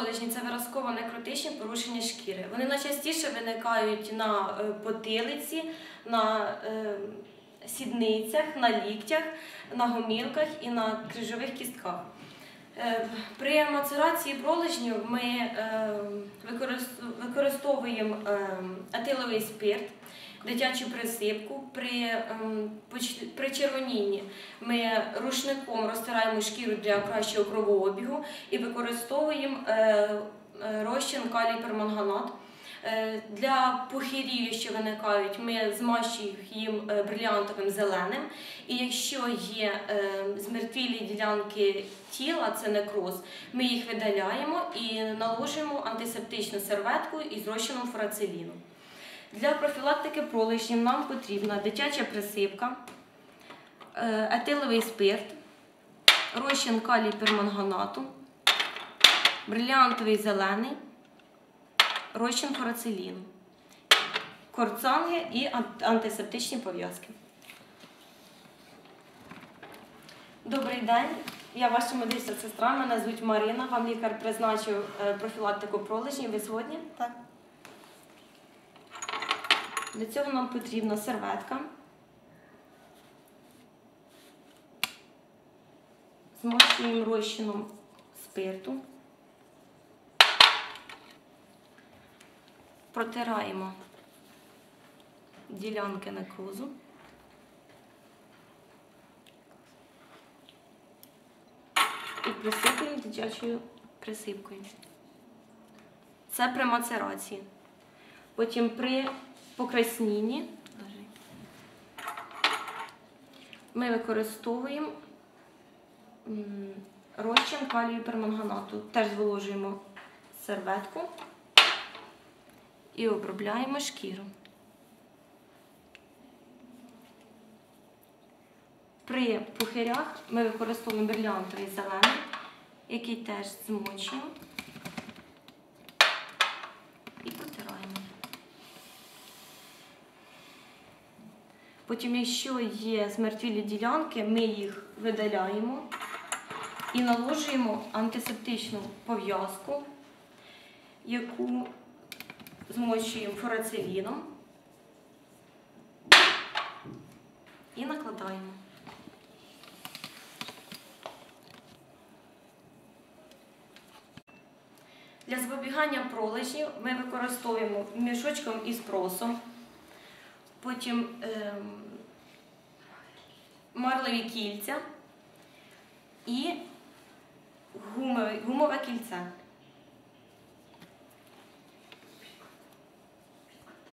пролежні це виразково некротичні порушення шкіри. Вони найчастіше виникають на е, потилиці, на е, сідницях, на ліктях, на гомілках і на крижових кістках. Е, При мацерації пролежнів ми використовуємо етиловий спирт, дитячу присипку. При, ем, при червонінні ми рушником розтираємо шкіру для кращого кровообігу і використовуємо е, е, розчин калій перманганат. Е, Для пухирів, що виникають, ми змащуємо їм бриліантовим зеленим. І якщо є змертвілі ділянки тіла, це некроз, ми їх видаляємо і наложуємо антисептичну серветку із розчином фурациліну. Для профілактики пролежнів нам потрібна дитяча присипка, е, етиловий спирт, розчин калій перманганату, бриліантовий зелений, розчин фурациліну, корцанги і антисептичні пов'язки. Добрий день. Я ваша медична сестра. Мене звуть Марина. Вам лікар призначив е, профілактику пролежнів. Ви згодні? Так. Для цього нам потрібна серветка. Змащуємо розчином спирту. Протираємо ділянки некрозу. І присипуємо дитячою присипкою. Це при мацерації. Потім при покраснінні ми використовуємо розчин калію перманганату. Теж зволожуємо серветку і обробляємо шкіру. При пухирях ми використовуємо брилянтовий зелений, який теж змочуємо і протираємо. Потім, якщо є змертвілі ділянки, ми їх видаляємо і наложуємо антисептичну пов'язку, яку змочуємо фурациліном і накладаємо. Для запобігання пролежнів ми використовуємо мішочком із просом, потім ем, марлеві кільця і гумове, гумове кільце.